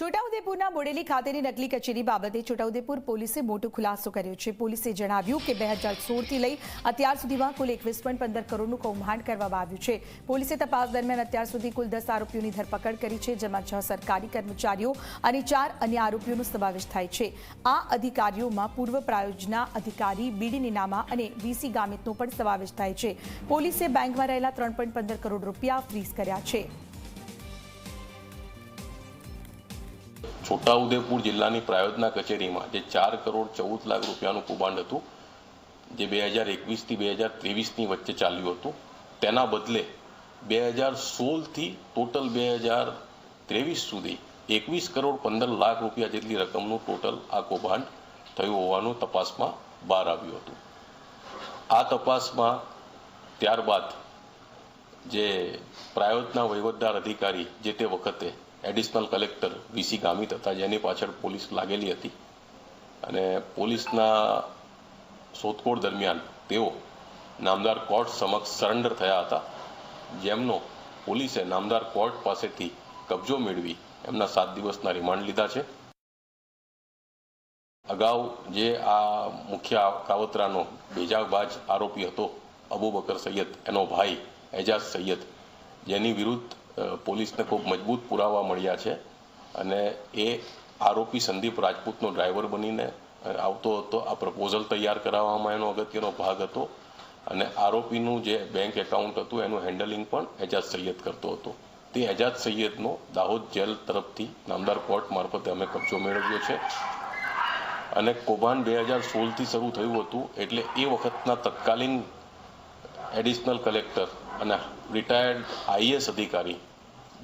છોટાઉદેપુરના બોડેલી ખાતેની નકલી કચેરી બાબતે છોટાઉદેપુર પોલીસે મોટો ખુલાસો કર્યો છે. પોલીસે જણાવ્યું કે બે હજાર સોળથી લઈ અત્યાર સુધીમાં કુલ એકવીસ પોઈન્ટ પંદર કરોડનું કૌભાંડ કરવામાં આવ્યું છે. પોલીસે તપાસ દરમિયાન અત્યાર સુધી કુલ દસ આરોપીઓની ધરપકડ કરી છે, જેમાં છ સરકારી કર્મચારીઓ અને ચાર અન્ય આરોપીઓનો સમાવેશ થાય છે. આ અધિકારીઓમાં પૂર્વ પ્રાયોજના અધિકારી બીડી નીનામા અને વીસી ગામિતનો પણ સમાવેશ થાય છે. પોલીસે બેંકમાં રહેલા ત્રણ પોઈન્ટ પંદર કરોડ રૂપિયા ફ્રીઝ કર્યા છે. છોટાઉદેપુર જિલ્લાની પ્રાયોજના કચેરીમાં, જે ચાર કરોડ ચૌદ લાખ રૂપિયાનું કૌભાંડ હતું, જે બે હજાર એકવીસથી બે હજાર ત્રેવીસની વચ્ચે ચાલ્યું હતું. તેના બદલે બે હજાર સોળથી ટોટલ બે હજાર ત્રેવીસ સુધી એકવીસ કરોડ પંદર લાખ રૂપિયા જેટલી રકમનું ટોટલ આ કૌભાંડ થયું હોવાનું તપાસમાં બહાર આવ્યું હતું. આ તપાસમાં ત્યારબાદ જે પ્રાયોજના વહીવટદાર અધિકારી જે તે વખતે એડિશનલ કલેક્ટર વીસી ગામિત હતા, જેની પાછળ પોલીસ લાગેલી હતી. અને પોલીસના શોધખોળ દરમિયાન તેઓ નામદાર કોર્ટ સમક્ષ સરેન્ડર થયા હતા. જેમનો પોલીસે નામદાર કોર્ટ પાસેથી કબજો મેળવી એમના સાત દિવસના રિમાન્ડ લીધા છે. અગાઉ જે આ મુખ્ય કાવતરાનો બેજાબાજ આરોપી હતો, અબુબકર સૈયદ, એનો ભાઈ એજાઝ સૈયદ, જેની વિરુદ્ધ પોલીસને ખૂબ મજબૂત પુરાવા મળ્યા છે અને એ આરોપી સંદીપ રાજપૂતનો ડ્રાઈવર બનીને આવતો હતો. આ પ્રપોઝલ તૈયાર કરાવવામાં એનો અગત્યનો ભાગ હતો અને આરોપીનું જે બેંક એકાઉન્ટ હતું એનું હેન્ડલિંગ પણ એજાજ સૈયદ કરતો હતો. તે એજાજ સૈયદનો દાહોદ જેલ તરફથી નામદાર કોર્ટ મારફતે અમે કબજો મેળવ્યો છે. અને કૌભાંડ બે હજાર સોળથી શરૂ થયું હતું એટલે એ વખતના તત્કાલીન એડિશનલ કલેક્ટર અને રિટાયર્ડ આઈએસ અધિકારી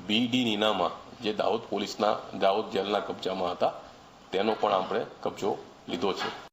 બી ડી નીનામા, જે દાહોદ પોલીસના, દાહોદ જેલના કબજામાં હતા, તેનો પણ આપણે કબજો લીધો છે.